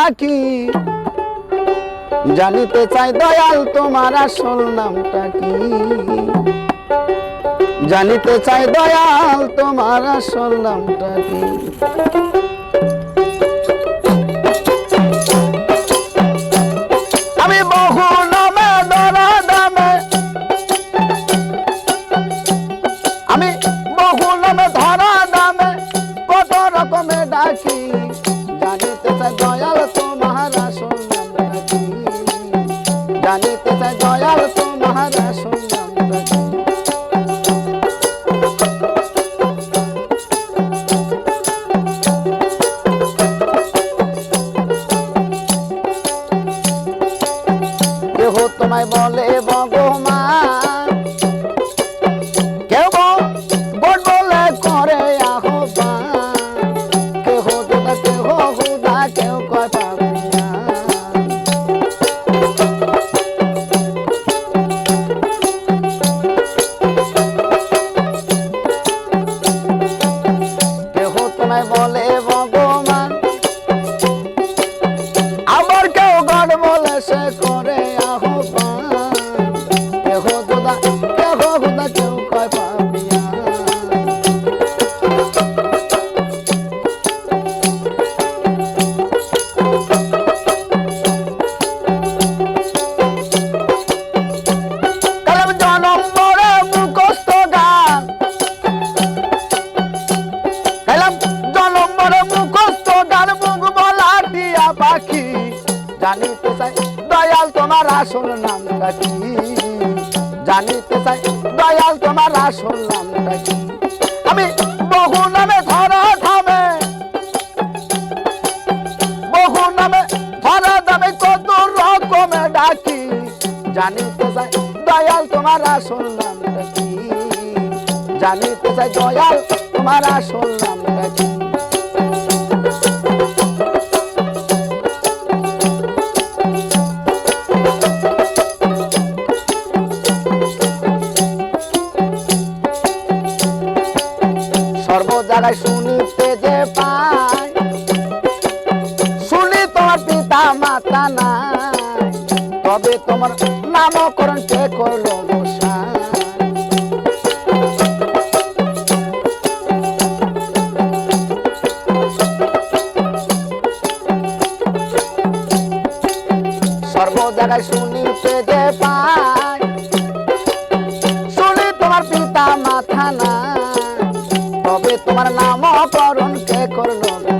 ডাকি জানিতে চাই দয়াল তোমার আসল নামটা কি? জানিতে চাই দয়াল তোমার আসল নামটা কি? আমি নামে ধরা দামে, আমি বহু নামে, ধরা দামে, কত রকমে ডাকি। জানিতে চাই দয়াল তোমার কি জানিতে চাই I said. আসল নামটা কি? জানিতে চাই, দয়াল তোমার আসল নামটা কি? আমি বহু নামে ধরা থামে বহু নামে ধরা দামে কত রকমে ডাকি। জানিতে চাই, দয়াল তোমার আসল নামটা কি? জানিতে চাই, দয়াল তোমার আসল নামটা কি? জায়গায় শুনিতে যে পাই। শুনি তোমার পিতা মাতা নাই। তবে তোমার নামকরণ কে করল গোসাই? সর্ব শুনিতে যে তবে তোমার নামকরণ কে করল গোসাই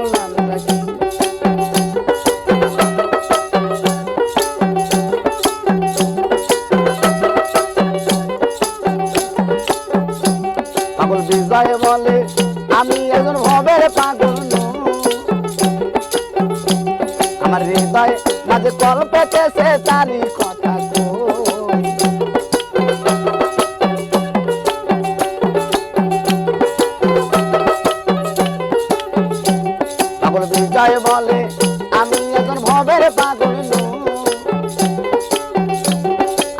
সে তারি কথা কই। পাগল বিজয় বলে, আমি এখন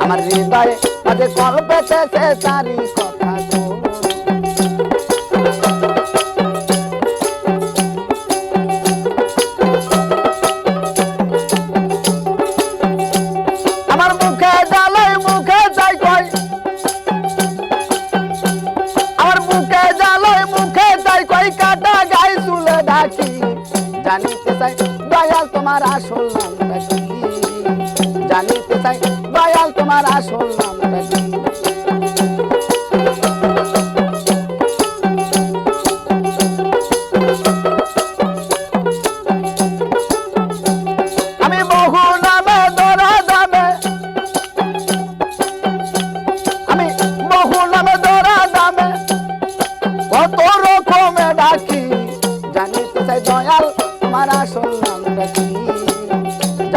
আমার হৃদয়ে তাদের সে তারি কথা। জানিতে চাই দয়াল তোমার আসল